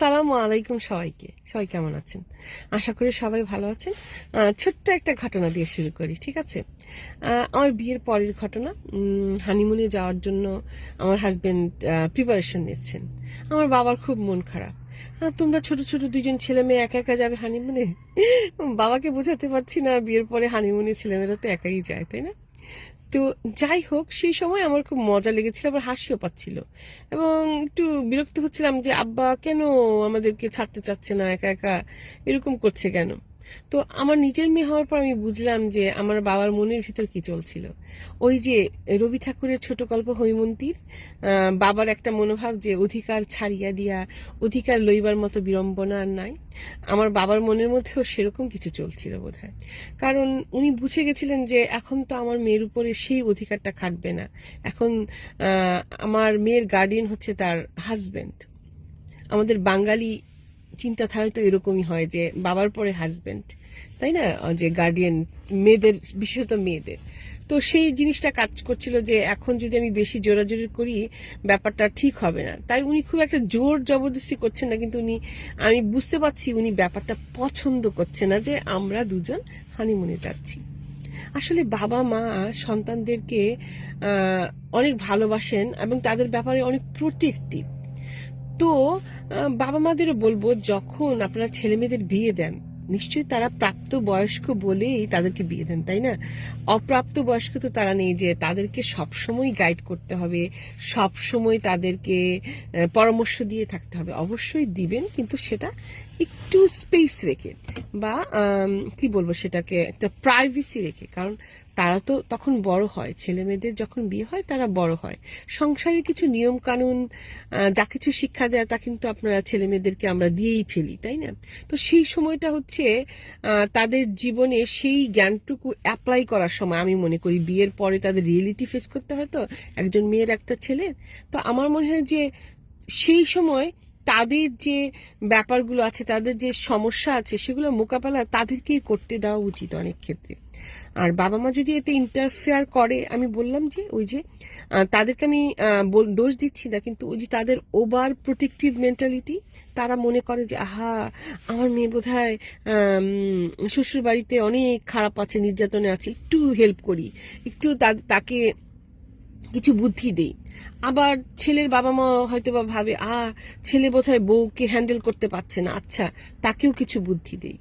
সালামু আলাইকুম সবাইকে। সবাই কেমন আছেন? আশা করি সবাই ভালো আছেন। ছোট্ট একটা ঘটনা দিয়ে শুরু করি, ঠিক আছে? আমার বিয়ের পরের ঘটনা হানিমুনে যাওয়ার জন্য আমার হাজবেন্ড প্রিপারেশন নিচ্ছেন। আমার বাবার খুব মন খারাপ। তোমরা ছোট ছোট দুজন ছেলে মেয়ে একা একা যাবে হানিমুনে বাবাকে বোঝাতে পারছি না, বিয়ের পরে হানিমুনে ছেলেমেয়েরা তো একাই যায়, তাই না? তো যাই হোক, সেই সময় আমার খুব মজা লেগেছিল, আবার হাসিও পাচ্ছিল। এবং একটু বিরক্ত হচ্ছিলাম যে, আব্বা, কেন আমাদেরকে ছাড়তে চাচ্ছে না, একা একা? এরকম করছে কেন? তো আমার নিজের মেয়ে হওয়ার পর আমি বুঝলাম যে আমার বাবার মনের ভিতর কি চলছিল। ওই যে রবি ঠাকুরের ছোট গল্প হৈমন্তীর বাবার একটা মনোভাব যে অধিকার ছাড়িয়া দিয়া, অধিকার লইবার মতো বিড়ম্বনা আর নাই। আমার বাবার মনের মধ্যেও সেরকম কিছু চলছিল বোধহয়। কারণ উনি বুঝে গেছিলেন যে এখন তো আমার মেয়ের উপরে সেই অধিকারটা খাটবে না। এখন আমার মেয়ের গার্ডিয়ান হচ্ছে তার হাজবেন্ড আমাদের বাঙালি চিন্তাধারায় তো এরকমই হয় যে বাবার পরে হাজবেন্ড তাই না? যে গার্ডিয়ান মেয়েদের, বিশেষত মেয়েদের। তো সেই জিনিসটা কাজ করছিল যে এখন যদি আমি বেশি জোরাজোরি করি, ব্যাপারটা ঠিক হবে না। তাই উনি খুব একটা জোর জবরদস্তি করছেন না, কিন্তু উনি, আমি বুঝতে পারছি উনি ব্যাপারটা পছন্দ করছে না যে আমরা দুজন হানিমুনে যাচ্ছি। আসলে বাবা, মা সন্তানদেরকে অনেক ভালোবাসেন এবং তাদের ব্যাপারে অনেক প্রোটেক্টিভ তো বাবা মাদেরও বলব, যখন আপনারা ছেলে মেয়েদের বিয়ে দেন, নিশ্চয়ই তারা প্রাপ্ত বয়স্ক বলেই তাদেরকে বিয়ে দেন, তাই না? অপ্রাপ্ত বয়স্ক তো তারা নেই যে তাদেরকে সবসময় গাইড করতে হবে, সবসময় তাদেরকে পরামর্শ দিয়ে থাকতে হবে। অবশ্যই দিবেন, কিন্তু সেটা একটু স্পেস রেখে বা কি বলব সেটাকে, একটা প্রাইভেসি রেখে। কারণ তারা তো তখন বড় হয়। ছেলে মেয়েদের যখন বিয়ে হয়, তারা বড় হয়। সংসারের কিছু নিয়ম কানুন যা কিছু শিক্ষা দেয়, তা কিন্তু আপনারা ছেলে মেয়েদেরকে আমরা দিয়েই ফেলি, তাই না? তো সেই সময়টা হচ্ছে তাদের জীবনে সেই জ্ঞানটুকু অ্যাপ্লাই করার সময়, আমি মনে করি বিয়ের পরে তাদের রিয়েলিটি ফেস করতে হয় তো, একজন মেয়ের একটা ছেলের তো আমার মনে হয় যে সেই সময় তাদের যে ব্যাপারগুলো আছে, তাদের যে সমস্যা আছে, সেগুলো মোকাবেলা তাদেরকেই করতে দেওয়া উচিত অনেক ক্ষেত্রে। আর বাবা মা যদি এতে ইন্টারফেয়ার করে, আমি বললাম যে ওই যে তাদেরকে আমি দোষ দিচ্ছি না, কিন্তু ওই যে তাদের ওভার প্রোটেক্টিভ মেন্টালিটি তারা মনে করে যে, আহা, আমার মেয়ে বোধ হয় শ্বশুর বাড়িতে অনেক খারাপ আছে, নির্যাতনে আছে, একটু হেল্প করি। একটু তাকে কিছু বুদ্ধি দেই। আবার ছেলের বাবা মা হয়তো বা ভাবে, আ, ছেলে বোধহয় বউকে হ্যান্ডেল করতে পারছে না। আচ্ছা তাকেও কিছু বুদ্ধি দেই।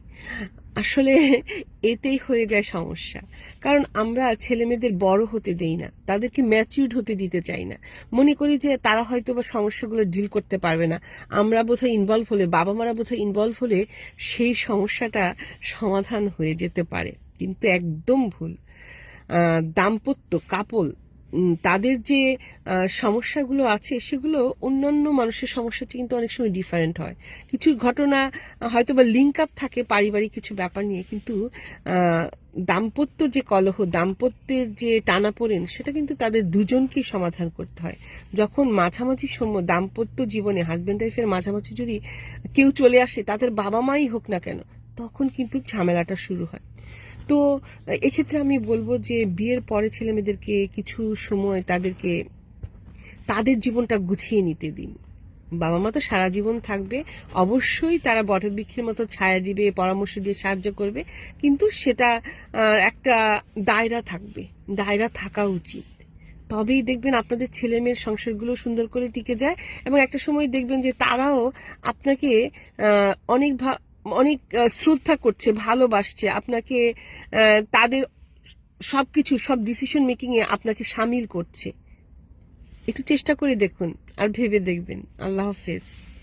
আসলে এতেই হয়ে যায় সমস্যা। কারণ আমরা ছেলে মেয়েদের বড় হতে দেই না, তাদেরকে ম্যাচিউর্ড হতে দিতে চাই না। মনে করি যে তারা হয়তো বা সমস্যাগুলো ডিল করতে পারবে না। আমরা বোধহয় ইনভলভ হলে বাবা মারা বোধহয় ইনভলভ হলে সেই সমস্যাটা সমাধান হয়ে যেতে পারে। কিন্তু একদম ভুল। দাম্পত্য কাপল তাদের যে সমস্যাগুলো আছে, সেগুলো অন্যান্য মানুষের সমস্যা কিন্তু অনেক সময় ডিফারেন্ট হয়। কিছু ঘটনা হয়তো বা লিঙ্ক আপ থাকে পারিবারিক কিছু ব্যাপার নিয়ে, কিন্তু দাম্পত্য যে কলহ, দাম্পত্যের যে টানাপোড়েন, সেটা কিন্তু তাদের দুজনকেই সমাধান করতে হয়। যখন মাঝামাঝি সময় দাম্পত্য জীবনে হাজব্যান্ড ওয়াইফের মাঝামাঝি যদি কেউ চলে আসে, তাদের বাবা মাই হোক না কেন, তখন কিন্তু ঝামেলাটা শুরু হয়। তো, এক্ষেত্রে আমি বলব যে বিয়ের পরে ছেলে মেয়েদেরকে কিছু সময় তাদেরকে, তাদের জীবনটা গুছিয়ে নিতে দিন। বাবা মা তো সারা জীবন থাকবে, অবশ্যই তারা বটবৃক্ষের মতো ছায়া দিবে, পরামর্শ দিয়ে সাহায্য করবে, কিন্তু সেটা একটা দায়রা থাকবে, দায়রা থাকা উচিত। তবেই দেখবেন আপনাদের ছেলে মেয়ের সংসারগুলো সুন্দর করে টিকে যায় এবং একটা সময় দেখবেন যে তারাও আপনাকে অনেক অনেক শ্রদ্ধা করছে, ভালোবাসছে, আপনাকে তাদের সব সবকিছু, সব ডিসিশন মেকিংয়ে আপনাকে সামিল করছে। একটু চেষ্টা করে দেখুন আর ভেবে দেখবেন। আল্লাহ হাফেজ।